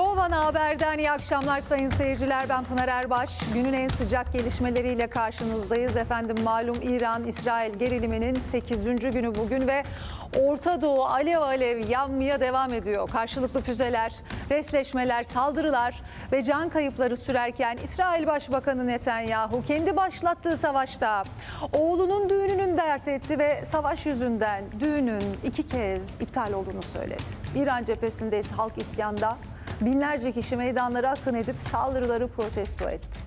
Ana Haber'den iyi akşamlar sayın seyirciler. Ben Pınar Erbaş. Günün en sıcak gelişmeleriyle karşınızdayız. Efendim malum İran-İsrail geriliminin 8. günü bugün ve Orta Doğu alev alev yanmaya devam ediyor. Karşılıklı füzeler, resleşmeler, saldırılar ve can kayıpları sürerken İsrail Başbakanı Netanyahu kendi başlattığı savaşta oğlunun düğününün dert etti ve savaş yüzünden düğünün iki kez iptal olduğunu söyledi. İran cephesinde ise halk isyanda binlerce kişi meydanlara akın edip saldırıları protesto etti.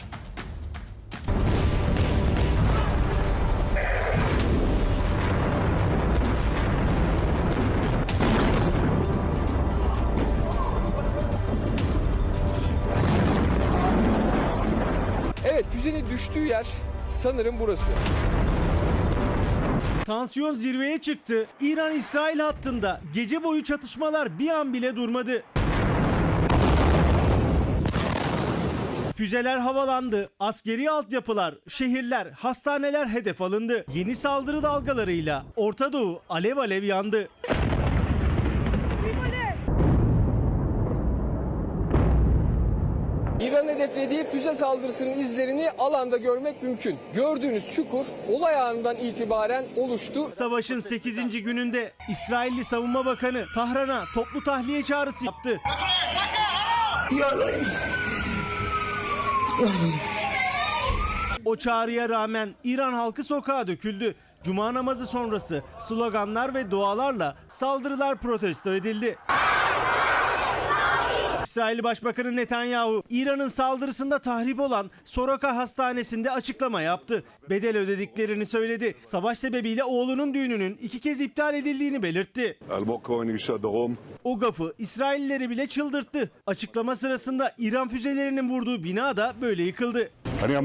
Evet füzenin düştüğü yer sanırım burası. Tansiyon zirveye çıktı. İran-İsrail hattında gece boyu çatışmalar bir an bile durmadı. Füzeler havalandı, askeri altyapılar, şehirler, hastaneler hedef alındı. Yeni saldırı dalgalarıyla Orta Doğu alev alev yandı. İran hedeflediği füze saldırısının izlerini alanda görmek mümkün. Gördüğünüz çukur olay anından itibaren oluştu. Savaşın 8. gününde İsrailli Savunma Bakanı Tahran'a toplu tahliye çağrısı yaptı. O çağrıya rağmen İran halkı sokağa döküldü. Cuma namazı sonrası sloganlar ve dualarla saldırılar protesto edildi. İsrail Başbakanı Netanyahu, İran'ın saldırısında tahrip olan Soraka Hastanesi'nde açıklama yaptı. Bedel ödediklerini söyledi. Savaş sebebiyle oğlunun düğününün iki kez iptal edildiğini belirtti. O gafı İsraillileri bile çıldırttı. Açıklama sırasında İran füzelerinin vurduğu bina da böyle yıkıldı. Hani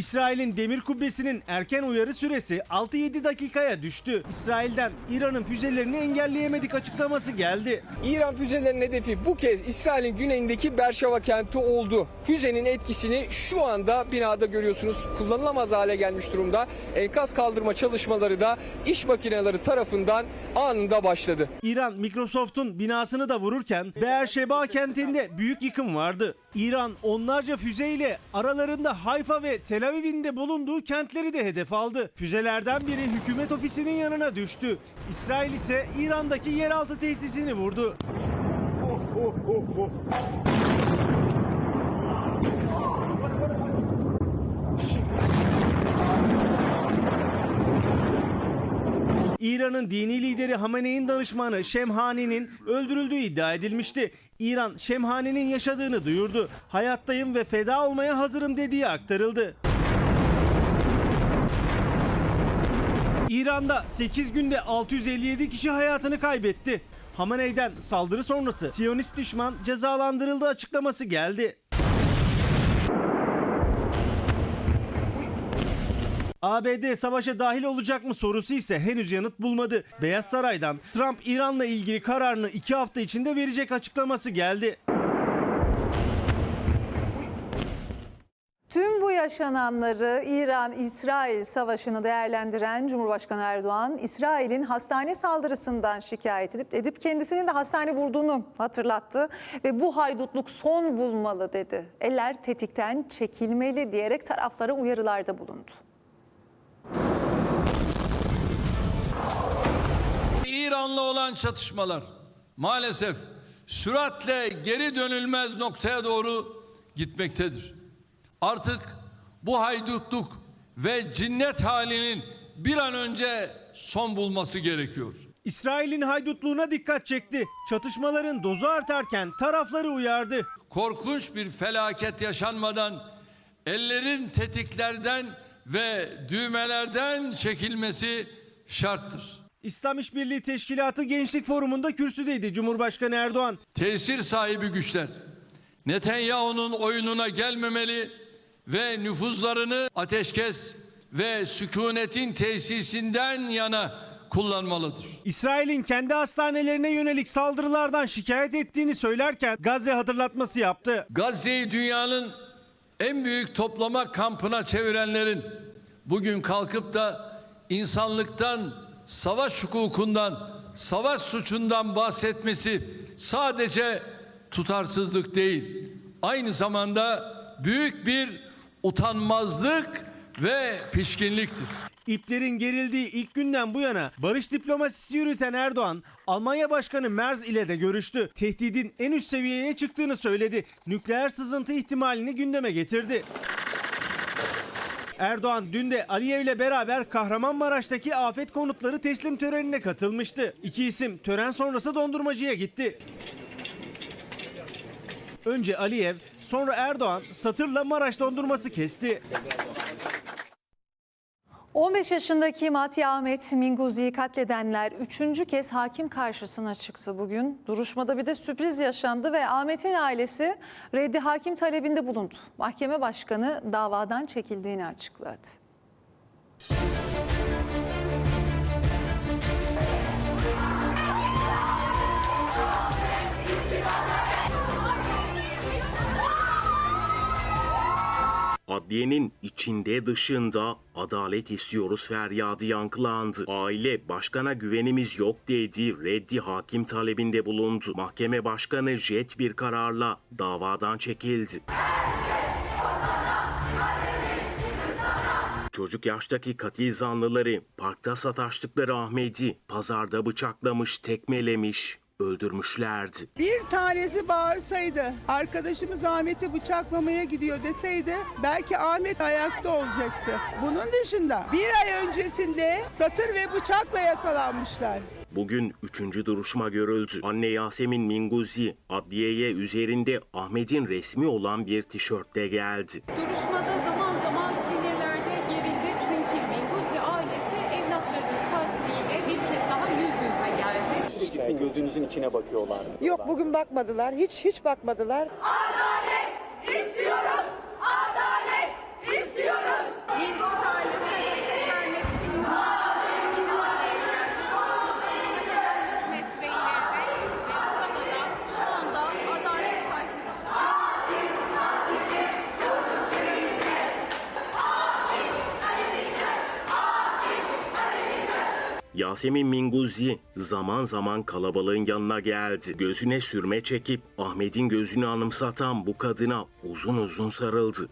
İsrail'in demir kubbesinin erken uyarı süresi 6-7 dakikaya düştü. İsrail'den İran'ın füzelerini engelleyemedik açıklaması geldi. İran füzelerinin hedefi bu kez İsrail'in güneyindeki Berşeva kenti oldu. Füzenin etkisini şu anda binada görüyorsunuz. Kullanılamaz hale gelmiş durumda. Enkaz kaldırma çalışmaları da iş makineleri tarafından anında başladı. İran Microsoft'un binasını da vururken Beersheba kentinde büyük yıkım vardı. İran onlarca füzeyle aralarında Hayfa ve Tel Aviv'in de bulunduğu kentleri de hedef aldı. Füzelerden biri hükümet ofisinin yanına düştü. İsrail ise İran'daki yeraltı tesisini vurdu. İran'ın dini lideri Hamene'in danışmanı Şemhani'nin öldürüldüğü iddia edilmişti. İran Şemhani'nin yaşadığını duyurdu. Hayattayım ve feda olmaya hazırım dediği aktarıldı. İran'da 8 günde 657 kişi hayatını kaybetti. Hamene'den saldırı sonrası Siyonist düşman cezalandırıldı açıklaması geldi. ABD savaşa dahil olacak mı sorusu ise henüz yanıt bulmadı. Beyaz Saray'dan Trump İran'la ilgili kararını iki hafta içinde verecek açıklaması geldi. Bu yaşananları İran-İsrail savaşını değerlendiren Cumhurbaşkanı Erdoğan, İsrail'in hastane saldırısından şikayet edip, edip kendisinin de hastane vurduğunu hatırlattı ve bu haydutluk son bulmalı dedi. Eller tetikten çekilmeli diyerek taraflara uyarılarda bulundu. İran'la olan çatışmalar maalesef süratle geri dönülmez noktaya doğru gitmektedir. Artık bu haydutluk ve cinnet halinin bir an önce son bulması gerekiyor. İsrail'in haydutluğuna dikkat çekti. Çatışmaların dozu artarken tarafları uyardı. Korkunç bir felaket yaşanmadan ellerin tetiklerden ve düğmelerden çekilmesi şarttır. İslam İşbirliği Teşkilatı Gençlik Forumu'nda kürsüdeydi Cumhurbaşkanı Erdoğan. tesir sahibi güçler Netanyahu'nun oyununa gelmemeli ve nüfuzlarını ateşkes ve sükunetin tesisinden yana kullanmalıdır. İsrail'in kendi hastanelerine yönelik saldırılardan şikayet ettiğini söylerken Gazze hatırlatması yaptı. Gazze'yi dünyanın en büyük toplama kampına çevirenlerin bugün kalkıp da insanlıktan, savaş hukukundan savaş suçundan bahsetmesi sadece tutarsızlık değil, aynı zamanda büyük bir utanmazlık ve pişkinliktir. İplerin gerildiği ilk günden bu yana barış diplomasisi yürüten Erdoğan, Almanya Başkanı Merz ile de görüştü. Tehdidin en üst seviyeye çıktığını söyledi. Nükleer sızıntı ihtimalini gündeme getirdi. Erdoğan dün de Aliyev ile beraber Kahramanmaraş'taki afet konutları teslim törenine katılmıştı. İki isim tören sonrası dondurmacıya gitti. Önce Aliyev, sonra Erdoğan satırla Maraş dondurması kesti. 15 yaşındaki Matya Ahmet Minguzi'yi katledenler üçüncü kez hakim karşısına çıktı bugün. Duruşmada bir de sürpriz yaşandı ve Ahmet'in ailesi reddi hakim talebinde bulundu. Mahkeme başkanı davadan çekildiğini açıkladı. Adliyenin içinde dışında adalet istiyoruz feryadı yankılandı. Aile başkana güvenimiz yok dedi. Reddi hakim talebinde bulundu. Mahkeme başkanı jet bir kararla davadan çekildi. Çocuk yaştaki katil zanlıları parkta sataştıkları Ahmet'i pazarda bıçaklamış, tekmelemiş, öldürmüşlerdi. Bir tanesi bağırsaydı, arkadaşımız Ahmet'i bıçaklamaya gidiyor deseydi belki Ahmet ayakta olacaktı. Bunun dışında bir ay öncesinde satır ve bıçakla yakalanmışlar. Bugün üçüncü duruşma görüldü. Anne Yasemin Minguzi adliyeye üzerinde Ahmet'in resmi olan bir tişörtle geldi. Duruşmada zaman zaman sinirlerde gerildi çünkü Minguzi ailesi evlatlarının katiliyle bir kez daha yüz. Gözünüzün içine bakıyorlar. Yok bugün bakmadılar. Hiç hiç bakmadılar. Minguzi Yasemin Minguzi zaman zaman kalabalığın yanına geldi. Gözüne sürme çekip Ahmet'in gözünü anımsatan bu kadına uzun uzun sarıldı.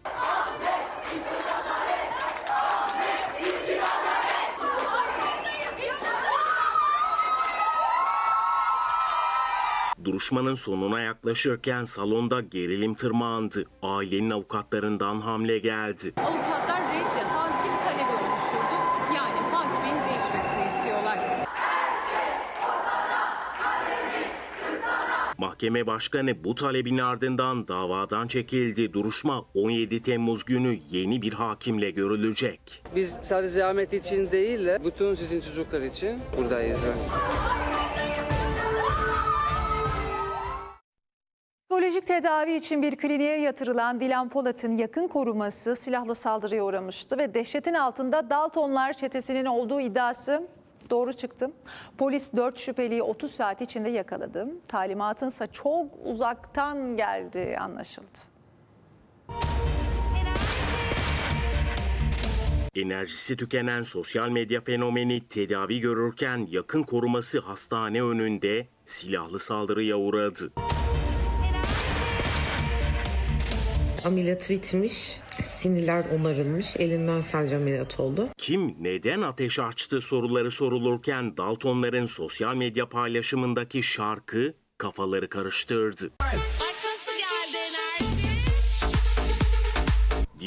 Duruşmanın sonuna yaklaşırken salonda gerilim tırmandı. Ailenin avukatlarından hamle geldi. Avukatlar Mahkeme başkanı bu talebin ardından davadan çekildi. Duruşma 17 Temmuz günü yeni bir hakimle görülecek. Biz sadece Ahmet için değil, bütün sizin çocuklar için buradayız. Psikolojik tedavi için bir kliniğe yatırılan Dilan Polat'ın yakın koruması silahlı saldırıya uğramıştı ve dehşetin altında Daltonlar çetesinin olduğu iddiası doğru çıktı. Polis 4 şüpheliyi 30 saat içinde yakaladı. Talimatınsa çok uzaktan geldi anlaşıldı. Enerjisi tükenen sosyal medya fenomeni tedavi görürken yakın koruması hastane önünde silahlı saldırıya uğradı. Ameliyat bitmiş. Sinirler onarılmış. Elinden sadece ameliyat oldu. Kim neden ateş açtı soruları sorulurken Daltonların sosyal medya paylaşımındaki şarkı kafaları karıştırdı.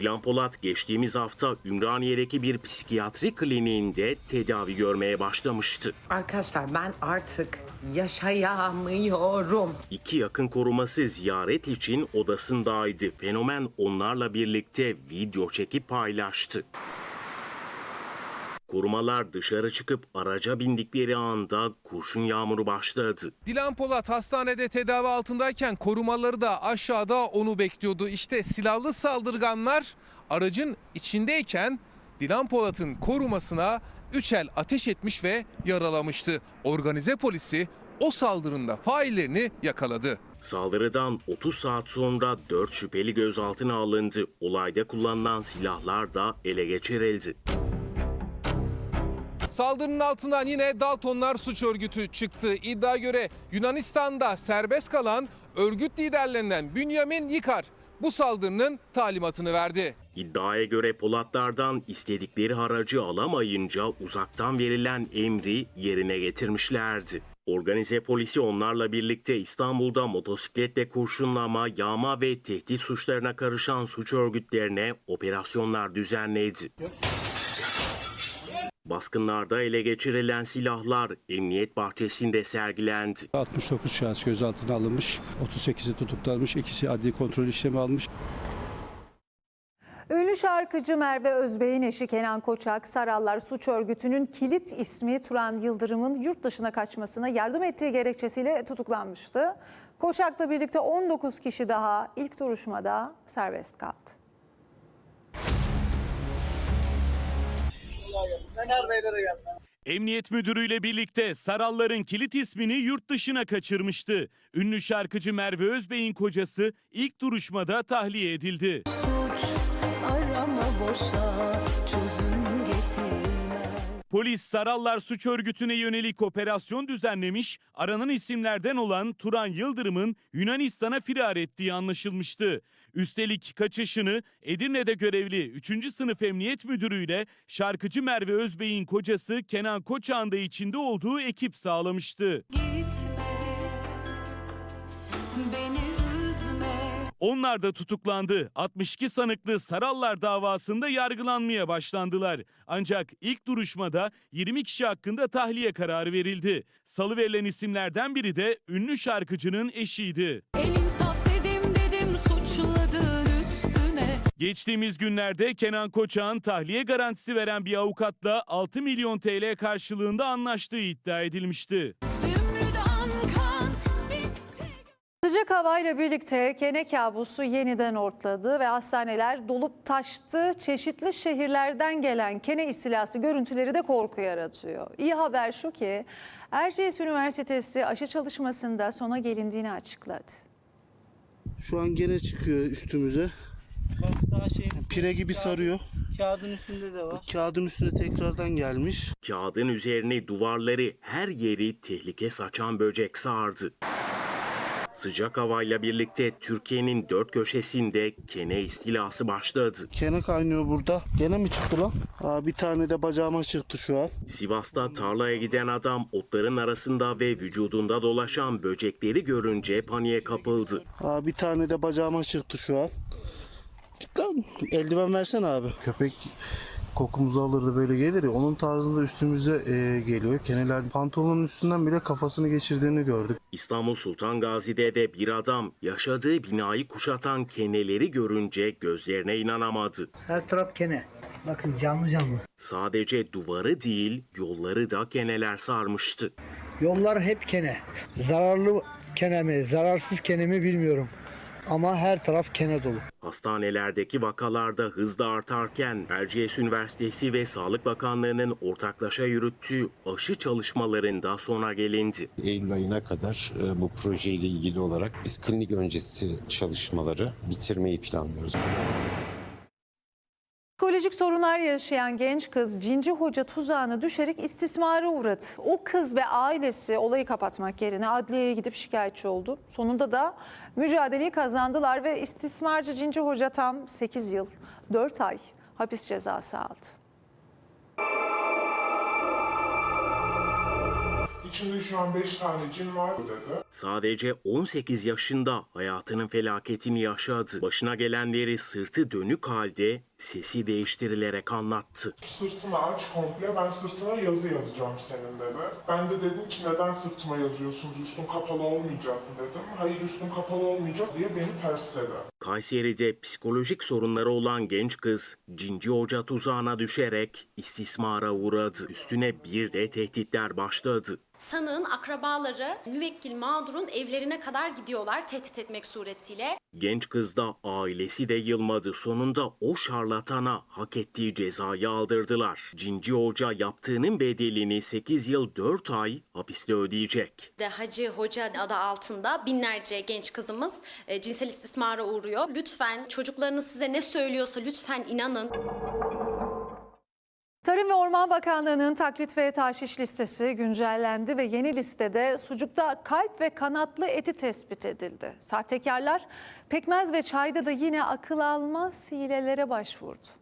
Dilan Polat geçtiğimiz hafta Ümraniye'deki bir psikiyatri kliniğinde tedavi görmeye başlamıştı. Arkadaşlar ben artık yaşayamıyorum. İki yakın koruması ziyaret için odasındaydı. Fenomen onlarla birlikte video çekip paylaştı. Korumalar dışarı çıkıp araca bindikleri anda kurşun yağmuru başladı. Dilan Polat hastanede tedavi altındayken korumaları da aşağıda onu bekliyordu. İşte silahlı saldırganlar aracın içindeyken Dilan Polat'ın korumasına üç el ateş etmiş ve yaralamıştı. Organize polisi o saldırında faillerini yakaladı. Saldırıdan 30 saat sonra 4 şüpheli gözaltına alındı. Olayda kullanılan silahlar da ele geçirildi. Saldırının altından yine Daltonlar suç örgütü çıktı. İddia göre Yunanistan'da serbest kalan örgüt liderlerinden Bünyamin Yıkar bu saldırının talimatını verdi. İddiaya göre Polatlardan istedikleri haracı alamayınca uzaktan verilen emri yerine getirmişlerdi. Organize polisi onlarla birlikte İstanbul'da motosikletle kurşunlama, yağma ve tehdit suçlarına karışan suç örgütlerine operasyonlar düzenledi. Baskınlarda ele geçirilen silahlar emniyet bahçesinde sergilendi. 69 şahıs gözaltına alınmış. 38'i tutuklanmış. ikisi adli kontrol işlemi almış. Ünlü şarkıcı Merve Özbey'in eşi Kenan Koçak, Sarallar Suç Örgütü'nün kilit ismi Turan Yıldırım'ın yurt dışına kaçmasına yardım ettiği gerekçesiyle tutuklanmıştı. Koçak'la birlikte 19 kişi daha ilk duruşmada serbest kaldı. Emniyet müdürüyle birlikte Saralların kilit ismini yurt dışına kaçırmıştı. Ünlü şarkıcı Merve Özbey'in kocası ilk duruşmada tahliye edildi. Polis Sarallar suç örgütüne yönelik operasyon düzenlemiş, aranan isimlerden olan Turan Yıldırım'ın Yunanistan'a firar ettiği anlaşılmıştı. Üstelik kaçışını Edirne'de görevli 3. sınıf emniyet müdürüyle şarkıcı Merve Özbey'in kocası Kenan Koçak'ın da içinde olduğu ekip sağlamıştı. Onlar da tutuklandı. 62 sanıklı Sarallar davasında yargılanmaya başlandılar. Ancak ilk duruşmada 20 kişi hakkında tahliye kararı verildi. Salı verilen isimlerden biri de ünlü şarkıcının eşiydi. Elin saf dedim dedim suçladın üstüne. Geçtiğimiz günlerde Kenan Koçak'ın tahliye garantisi veren bir avukatla 6 milyon TL karşılığında anlaştığı iddia edilmişti. Bitti. Sıcak havayla birlikte kene kabusu yeniden ortladı ve hastaneler dolup taştı. Çeşitli şehirlerden gelen kene istilası görüntüleri de korku yaratıyor. İyi haber şu ki Erciyes Üniversitesi aşı çalışmasında sona gelindiğini açıkladı. Şu an gene çıkıyor üstümüze. Daha şey Pire gibi sarıyor. kağıdın üstünde de var. Kağıdın üstüne tekrardan gelmiş. Kağıdın üzerine duvarları her yeri tehlike saçan böcek sardı. Sıcak havayla birlikte Türkiye'nin dört köşesinde kene istilası başladı. Kene kaynıyor burada. Gene mi çıktı lan? Aa, bir tane de bacağıma çıktı şu an. Sivas'ta tarlaya giden adam otların arasında ve vücudunda dolaşan böcekleri görünce paniğe kapıldı. Aa, bir tane de bacağıma çıktı şu an. Git lan. Eldiven versene abi. Köpek kokumuzu alırdı böyle gelir ya onun tarzında üstümüze e, geliyor. Keneler pantolonun üstünden bile kafasını geçirdiğini gördük. İstanbul Sultan Gazi'de de bir adam yaşadığı binayı kuşatan keneleri görünce gözlerine inanamadı. Her taraf kene. Bakın canlı canlı. Sadece duvarı değil yolları da keneler sarmıştı. Yollar hep kene. Zararlı kene mi, zararsız kene mi bilmiyorum. Ama her taraf kene dolu. Hastanelerdeki vakalarda hızla artarken Erciyes Üniversitesi ve Sağlık Bakanlığı'nın ortaklaşa yürüttüğü aşı çalışmalarında sona gelindi. Eylül ayına kadar e, bu projeyle ilgili olarak biz klinik öncesi çalışmaları bitirmeyi planlıyoruz. Psikolojik sorunlar yaşayan genç kız Cinci Hoca tuzağına düşerek istismara uğradı. O kız ve ailesi olayı kapatmak yerine adliyeye gidip şikayetçi oldu. Sonunda da mücadeleyi kazandılar ve istismarcı Cinci Hoca tam 8 yıl 4 ay hapis cezası aldı. İçinde şu an 5 tane cin var dedi. Sadece 18 yaşında hayatının felaketini yaşadı. Başına gelenleri sırtı dönük halde sesi değiştirilerek anlattı. Sırtını aç komple ben sırtına yazı yazacağım senin dedi. Ben de dedim ki neden sırtıma yazıyorsunuz üstüm kapalı olmayacak mı dedim. Hayır üstüm kapalı olmayacak diye beni tersledi. Kayseri'de psikolojik sorunları olan genç kız Cinci Hoca tuzağına düşerek istismara uğradı. Üstüne bir de tehditler başladı. Sanığın akrabaları müvekkil mağdurun evlerine kadar gidiyorlar tehdit etmek suretiyle. Genç kız da ailesi de yılmadı. Sonunda o şarlatana hak ettiği cezayı aldırdılar. Cinci Hoca yaptığının bedelini 8 yıl 4 ay hapiste ödeyecek. De Hacı Hoca adı altında binlerce genç kızımız e, cinsel istismara uğruyor. Lütfen çocuklarınız size ne söylüyorsa lütfen inanın. Tarım ve Orman Bakanlığı'nın taklit ve taşiş listesi güncellendi ve yeni listede sucukta kalp ve kanatlı eti tespit edildi. Sahtekarlar pekmez ve çayda da yine akıl almaz hilelere başvurdu.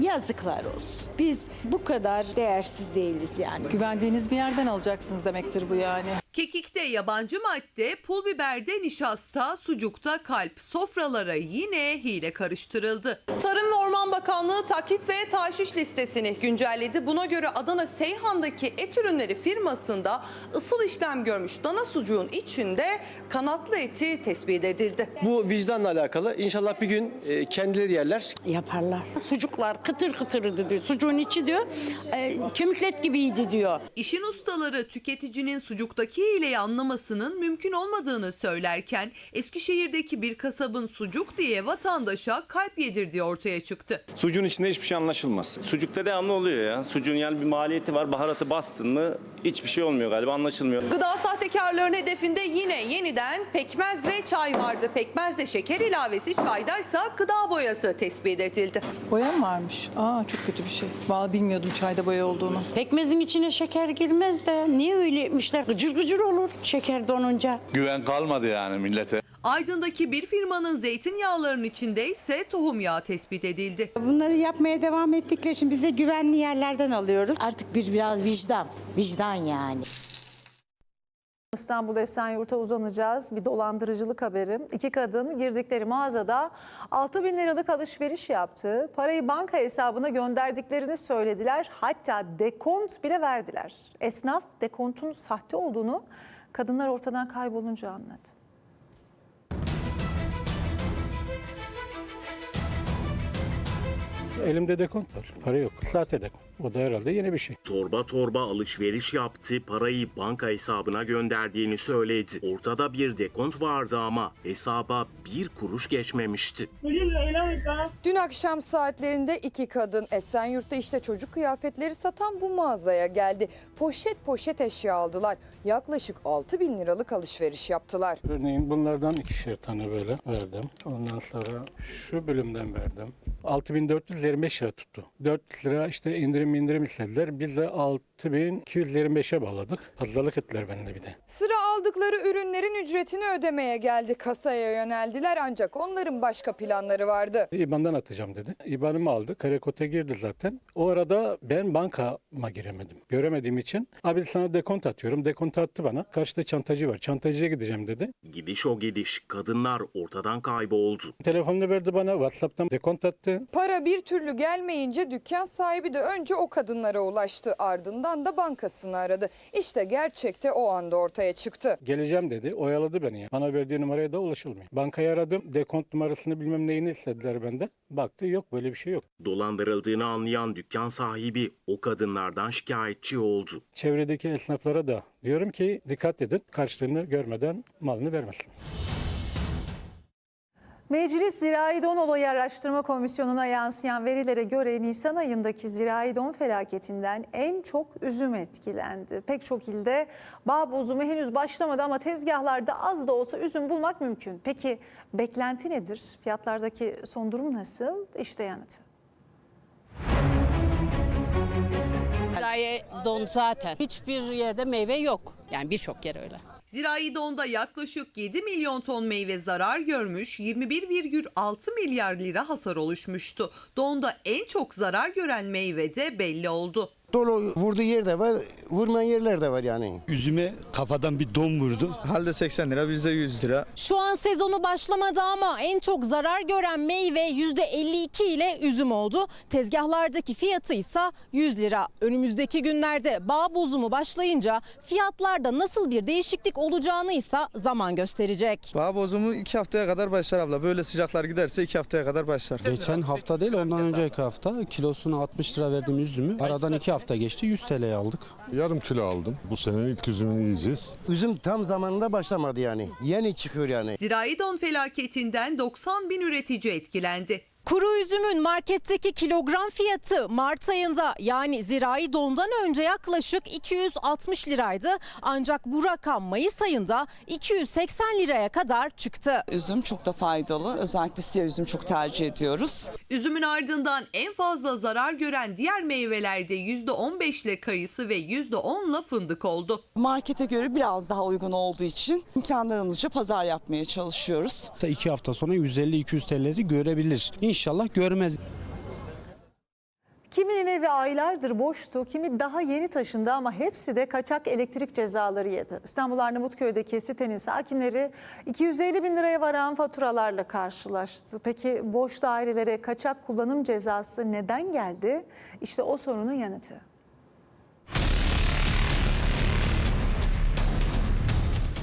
Yazıklar olsun. Biz bu kadar değersiz değiliz yani. Güvendiğiniz bir yerden alacaksınız demektir bu yani. Kekikte yabancı madde, pul biberde nişasta, sucukta kalp. Sofralara yine hile karıştırıldı. Tarım ve Orman Bakanlığı taklit ve taşiş listesini güncelledi. Buna göre Adana Seyhan'daki et ürünleri firmasında ısıl işlem görmüş dana sucuğun içinde kanatlı eti tespit edildi. Bu vicdanla alakalı. İnşallah bir gün e, kendileri yerler. Yaparlar. Sucuklar kıtır kıtırdı diyor. Sucuğun içi diyor e, kemiklet gibiydi diyor. İşin ustaları tüketicinin sucuktaki hileyi anlamasının mümkün olmadığını söylerken Eskişehir'deki bir kasabın sucuk diye vatandaşa kalp yedirdiği ortaya çıktı. Sucuğun içinde hiçbir şey anlaşılmaz. Sucukta devamlı oluyor ya. Sucuğun yani bir maliyeti var. Baharatı bastın mı hiçbir şey olmuyor galiba anlaşılmıyor. Gıda sahtekarlarının hedefinde yine yeniden pekmez ve çay vardı. Pekmezde şeker ilavesi, çaydaysa gıda boyası tespit edildi. Boya mı varmış? Aa çok kötü bir şey. Vallahi bilmiyordum çayda boya olduğunu. Pekmezin içine şeker girmez de niye öyle etmişler? Gıcır gıcır olur şeker donunca. Güven kalmadı yani millete. Aydın'daki bir firmanın zeytinyağlarının içinde ise tohum yağı tespit edildi. Bunları yapmaya devam ettikleri için biz de güvenli yerlerden alıyoruz. Artık bir biraz vicdan. Vicdan yani. İstanbul Esenyurt'a uzanacağız. Bir dolandırıcılık haberi. İki kadın girdikleri mağazada 6 bin liralık alışveriş yaptı. Parayı banka hesabına gönderdiklerini söylediler. Hatta dekont bile verdiler. Esnaf dekontun sahte olduğunu kadınlar ortadan kaybolunca anladı. Elimde dekont var. Para yok. Sahte dekont. O da herhalde yeni bir şey. Torba torba alışveriş yaptı, parayı banka hesabına gönderdiğini söyledi. Ortada bir dekont vardı ama hesaba bir kuruş geçmemişti. Dün akşam saatlerinde iki kadın Esenyurt'ta işte çocuk kıyafetleri satan bu mağazaya geldi. Poşet poşet eşya aldılar. Yaklaşık 6 bin liralık alışveriş yaptılar. Örneğin bunlardan ikişer tane böyle verdim. Ondan sonra şu bölümden verdim. 6425 lira tuttu. 400 lira işte indirim indirim istediler. Biz de 6225'e bağladık. Fazlalık ettiler bende bir de. Sıra aldıkları ürünlerin ücretini ödemeye geldi. Kasaya yöneldiler ancak onların başka planları vardı. İBAN'dan atacağım dedi. İBAN'ımı aldı. Karekota girdi zaten. O arada ben bankama giremedim. Göremediğim için abi sana dekont atıyorum. Dekont attı bana. Karşıda çantacı var. Çantacıya gideceğim dedi. Gidiş o gidiş, kadınlar ortadan kayboldu. Telefonunu verdi bana. WhatsApp'tan dekont attı. Para bir türlü gelmeyince dükkan sahibi de önce o kadınlara ulaştı. Ardından da bankasını aradı. İşte gerçekte o anda ortaya çıktı. Geleceğim dedi. Oyaladı beni. ya. Bana verdiği numaraya da ulaşılmıyor. Bankayı aradım. Dekont numarasını bilmem neyini istediler benden. Baktı yok böyle bir şey yok. Dolandırıldığını anlayan dükkan sahibi o kadınlardan şikayetçi oldu. Çevredeki esnaflara da diyorum ki dikkat edin. Karşılığını görmeden malını vermesin. Meclis Zirai Don Olayı Araştırma Komisyonu'na yansıyan verilere göre Nisan ayındaki zirai don felaketinden en çok üzüm etkilendi. Pek çok ilde bağ bozumu henüz başlamadı ama tezgahlarda az da olsa üzüm bulmak mümkün. Peki beklenti nedir? Fiyatlardaki son durum nasıl? İşte yanıtı. Zirai don zaten. Hiçbir yerde meyve yok. Yani birçok yer öyle. Zirai donda yaklaşık 7 milyon ton meyve zarar görmüş, 21,6 milyar lira hasar oluşmuştu. Donda en çok zarar gören meyve de belli oldu. Dolu vurduğu yer de var, vurmayan yerler de var yani. Üzüme kafadan bir don vurdu. Halde 80 lira, bizde 100 lira. Şu an sezonu başlamadı ama en çok zarar gören meyve %52 ile üzüm oldu. Tezgahlardaki fiyatı ise 100 lira. Önümüzdeki günlerde bağ bozumu başlayınca fiyatlarda nasıl bir değişiklik olacağını ise zaman gösterecek. Bağ bozumu 2 haftaya kadar başlar abla. Böyle sıcaklar giderse 2 haftaya kadar başlar. Geçen hafta değil ondan önceki hafta kilosunu 60 lira verdiğim üzümü aradan 2 hafta geçti 100 TL'ye aldık. Yarım kilo aldım. Bu sene ilk üzümünü yiyeceğiz. Üzüm tam zamanında başlamadı yani. Yeni çıkıyor yani. Zirai don felaketinden 90 bin üretici etkilendi. Kuru üzümün marketteki kilogram fiyatı Mart ayında yani zirai dondan önce yaklaşık 260 liraydı. Ancak bu rakam Mayıs ayında 280 liraya kadar çıktı. Üzüm çok da faydalı. Özellikle siyah üzüm çok tercih ediyoruz. Üzümün ardından en fazla zarar gören diğer meyvelerde %15 ile kayısı ve %10 ile fındık oldu. Markete göre biraz daha uygun olduğu için imkanlarımızca pazar yapmaya çalışıyoruz. İki hafta sonra 150-200 TL'leri görebilir. İnşallah görmez. Kiminin evi aylardır boştu, kimi daha yeni taşındı ama hepsi de kaçak elektrik cezaları yedi. İstanbul Arnavutköy'deki sitenin sakinleri 250 bin liraya varan faturalarla karşılaştı. Peki boş dairelere kaçak kullanım cezası neden geldi? İşte o sorunun yanıtı.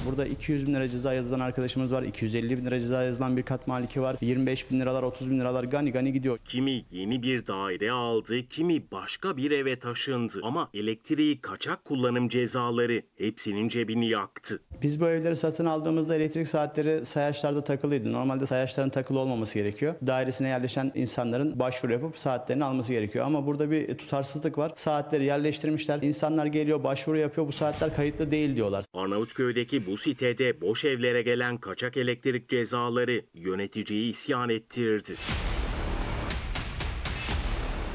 Burada 200 bin lira ceza yazılan arkadaşımız var. 250 bin lira ceza yazılan bir kat maliki var. 25 bin liralar 30 bin liralar gani gani gidiyor. Kimi yeni bir daire aldı, kimi başka bir eve taşındı. Ama elektriği kaçak kullanım cezaları hepsinin cebini yaktı. Biz bu evleri satın aldığımızda elektrik saatleri sayaçlarda takılıydı. Normalde sayaçların takılı olmaması gerekiyor. Dairesine yerleşen insanların başvuru yapıp saatlerini alması gerekiyor. Ama burada bir tutarsızlık var. Saatleri yerleştirmişler. İnsanlar geliyor başvuru yapıyor. Bu saatler kayıtlı değil diyorlar. Arnavutköy'deki bu sitede boş evlere gelen kaçak elektrik cezaları yöneticiyi isyan ettirdi.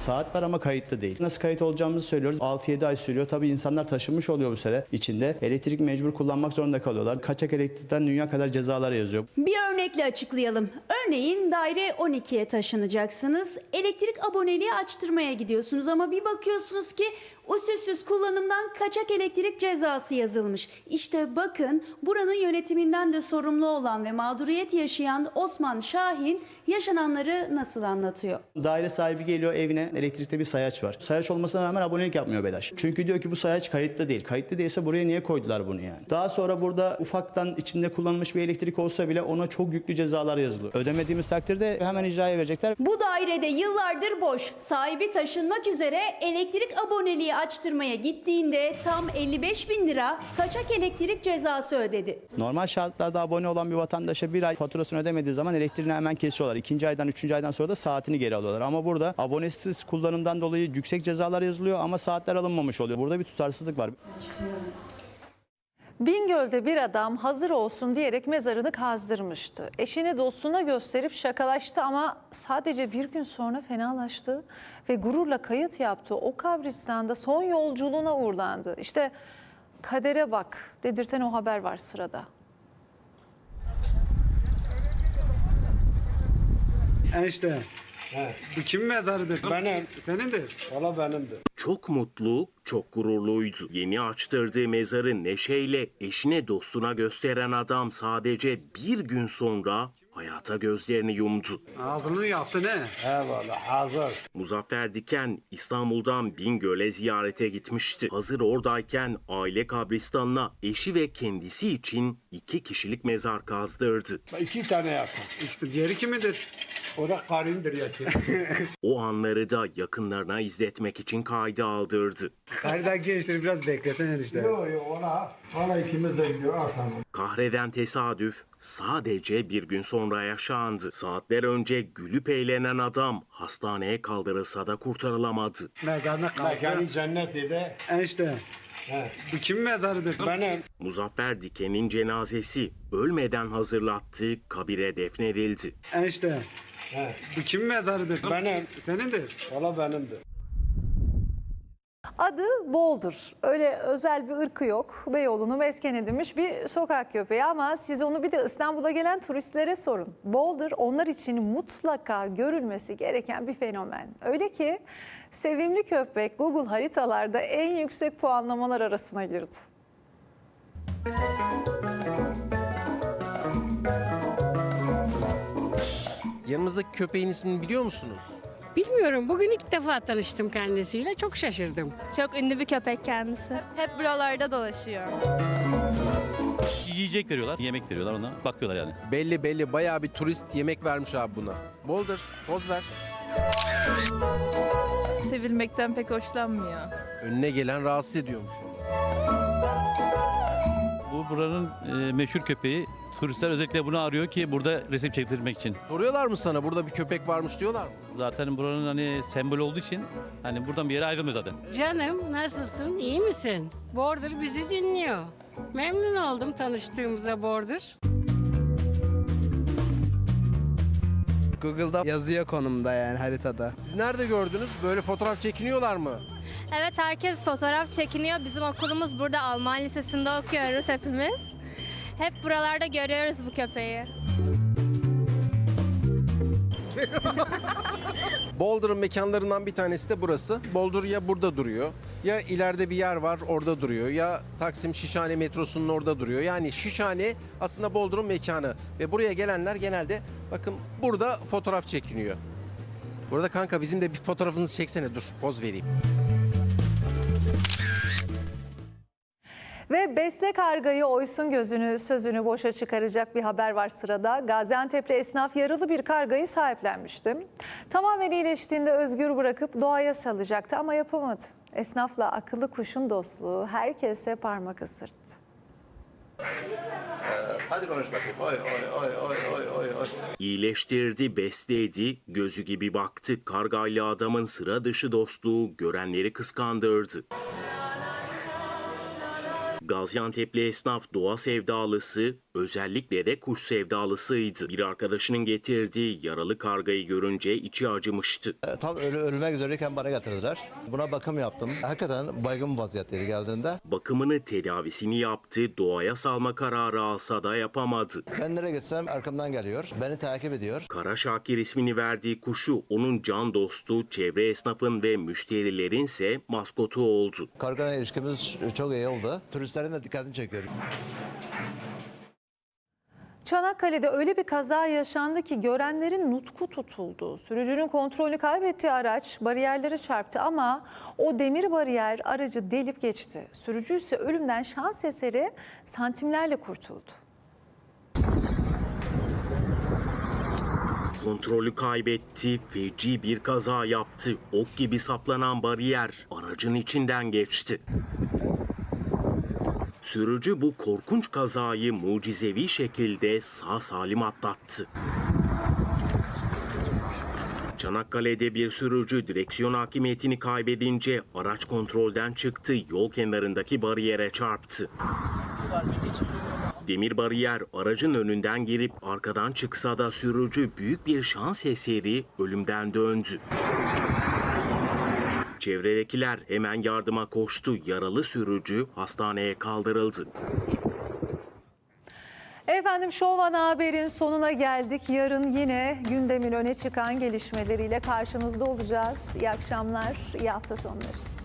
Saat var ama kayıtlı değil. Nasıl kayıt olacağımızı söylüyoruz. 6-7 ay sürüyor. Tabii insanlar taşınmış oluyor bu süre içinde. Elektrik mecbur kullanmak zorunda kalıyorlar. Kaçak elektrikten dünya kadar cezalar yazıyor. Bir örnekle açıklayalım. Örneğin daire 12'ye taşınacaksınız. Elektrik aboneliği açtırmaya gidiyorsunuz ama bir bakıyorsunuz ki usulsüz kullanımdan kaçak elektrik cezası yazılmış. İşte bakın buranın yönetiminden de sorumlu olan ve mağduriyet yaşayan Osman Şahin yaşananları nasıl anlatıyor? Daire sahibi geliyor evine elektrikte bir sayaç var. Sayaç olmasına rağmen abonelik yapmıyor BEDAŞ. Çünkü diyor ki bu sayaç kayıtlı değil. Kayıtlı değilse buraya niye koydular bunu yani? Daha sonra burada ufaktan içinde kullanılmış bir elektrik olsa bile ona çok yüklü cezalar yazılıyor. Ödemediğimiz takdirde hemen icraya verecekler. Bu dairede yıllardır boş. Sahibi taşınmak üzere elektrik aboneliği açtırmaya gittiğinde tam 55 bin lira kaçak elektrik cezası ödedi. Normal şartlarda abone olan bir vatandaşa bir ay faturasını ödemediği zaman elektriğini hemen kesiyorlar. İkinci aydan, üçüncü aydan sonra da saatini geri alıyorlar. Ama burada abonesiz kullanımdan dolayı yüksek cezalar yazılıyor ama saatler alınmamış oluyor. Burada bir tutarsızlık var. Bingöl'de bir adam hazır olsun diyerek mezarını kazdırmıştı. Eşini dostuna gösterip şakalaştı ama sadece bir gün sonra fenalaştı ve gururla kayıt yaptı. O kabristanda son yolculuğuna uğurlandı. İşte kadere bak dedirten o haber var sırada. Enişte. Bu kimin mezarıdır? Benim. Senindir. Valla benimdir. Çok mutlu, çok gururluydu. Yeni açtırdığı mezarı neşeyle eşine dostuna gösteren adam sadece bir gün sonra hayata gözlerini yumdu. Ağzını yaptı ne? Eyvallah hazır. Muzaffer Diken İstanbul'dan Bingöl'e ziyarete gitmişti. Hazır oradayken aile kabristanına eşi ve kendisi için iki kişilik mezar kazdırdı. İki tane yaptım. İşte diğeri kimidir? O da karındır ya. O anları da yakınlarına izletmek için kayda aldırdı. Karıdan gençleri biraz beklesene işte. Yok yok ona. Ona ikimiz de gidiyor. Sana. Kahreden tesadüf sadece bir gün sonra yaşandı. Saatler önce gülüp eğlenen adam hastaneye kaldırılsa da kurtarılamadı. Mezarına kaldı. Mekanı cennet dedi. Enişte. Bu kimin mezarıdır? Benim. Muzaffer Diken'in cenazesi ölmeden hazırlattığı kabire defnedildi. Enişte. Bu kimin mezarıdır? Benim. Senindir. Valla benimdir. Adı Boulder. Öyle özel bir ırkı yok. Beyoğlu'nu mesken edinmiş bir sokak köpeği ama siz onu bir de İstanbul'a gelen turistlere sorun. Boulder onlar için mutlaka görülmesi gereken bir fenomen. Öyle ki sevimli köpek Google haritalarda en yüksek puanlamalar arasına girdi. Yanımızdaki köpeğin ismini biliyor musunuz? Bilmiyorum. Bugün ilk defa tanıştım kendisiyle. Çok şaşırdım. Çok ünlü bir köpek kendisi. Hep buralarda dolaşıyor. Yiyecek veriyorlar, yemek veriyorlar ona. Bakıyorlar yani. Belli belli bayağı bir turist yemek vermiş abi buna. Boulder poz ver. Sevilmekten pek hoşlanmıyor. Önüne gelen rahatsız ediyormuş. Bu buranın e, meşhur köpeği Turistler özellikle bunu arıyor ki burada resim çektirmek için. Soruyorlar mı sana burada bir köpek varmış diyorlar mı? Zaten buranın hani sembol olduğu için hani buradan bir yere ayrılmıyor zaten. Canım nasılsın? İyi misin? Border bizi dinliyor. Memnun oldum tanıştığımıza Border. Google'da yazıyor konumda yani haritada. Siz nerede gördünüz? Böyle fotoğraf çekiniyorlar mı? Evet herkes fotoğraf çekiniyor. Bizim okulumuz burada Alman Lisesi'nde okuyoruz hepimiz. Hep buralarda görüyoruz bu köpeği. Boulder'ın mekanlarından bir tanesi de burası. Boulder ya burada duruyor ya ileride bir yer var orada duruyor ya Taksim Şişhane metrosunun orada duruyor. Yani Şişhane aslında Boulder'ın mekanı ve buraya gelenler genelde bakın burada fotoğraf çekiniyor. Burada kanka bizim de bir fotoğrafınızı çeksene dur poz vereyim. Ve besle kargayı oysun gözünü sözünü boşa çıkaracak bir haber var sırada. Gaziantep'li esnaf yaralı bir kargayı sahiplenmişti. Tamamen iyileştiğinde özgür bırakıp doğaya salacaktı ama yapamadı. Esnafla akıllı kuşun dostluğu herkese parmak ısırttı. Hadi konuş bakayım. Oy oy oy oy oy oy oy. İyileştirdi, besledi, gözü gibi baktı. Kargayla adamın sıra dışı dostluğu görenleri kıskandırdı. Gaziantep'li esnaf doğa sevdalısı, özellikle de kuş sevdalısıydı. Bir arkadaşının getirdiği yaralı kargayı görünce içi acımıştı. Tam ölü, ölmek üzereyken bana getirdiler. Buna bakım yaptım. Hakikaten baygın vaziyetteydi geldiğinde. Bakımını, tedavisini yaptı, doğaya salma kararı alsa da yapamadı. Ben nereye gitsem arkamdan geliyor. Beni takip ediyor. Kara Şakir ismini verdiği kuşu onun can dostu, çevre esnafın ve müşterilerin ise maskotu oldu. Kargana ilişkimiz çok iyi oldu. Turistlerin de dikkatini çekiyor. Çanakkale'de öyle bir kaza yaşandı ki görenlerin nutku tutuldu. Sürücünün kontrolünü kaybettiği araç bariyerlere çarptı ama o demir bariyer aracı delip geçti. Sürücü ise ölümden şans eseri santimlerle kurtuldu. Kontrolü kaybetti, feci bir kaza yaptı. Ok gibi saplanan bariyer aracın içinden geçti. Sürücü bu korkunç kazayı mucizevi şekilde sağ salim atlattı. Çanakkale'de bir sürücü direksiyon hakimiyetini kaybedince araç kontrolden çıktı, yol kenarındaki bariyere çarptı. Demir bariyer aracın önünden girip arkadan çıksa da sürücü büyük bir şans eseri ölümden döndü. Çevredekiler hemen yardıma koştu. Yaralı sürücü hastaneye kaldırıldı. Efendim Şovan Haber'in sonuna geldik. Yarın yine gündemin öne çıkan gelişmeleriyle karşınızda olacağız. İyi akşamlar, iyi hafta sonları.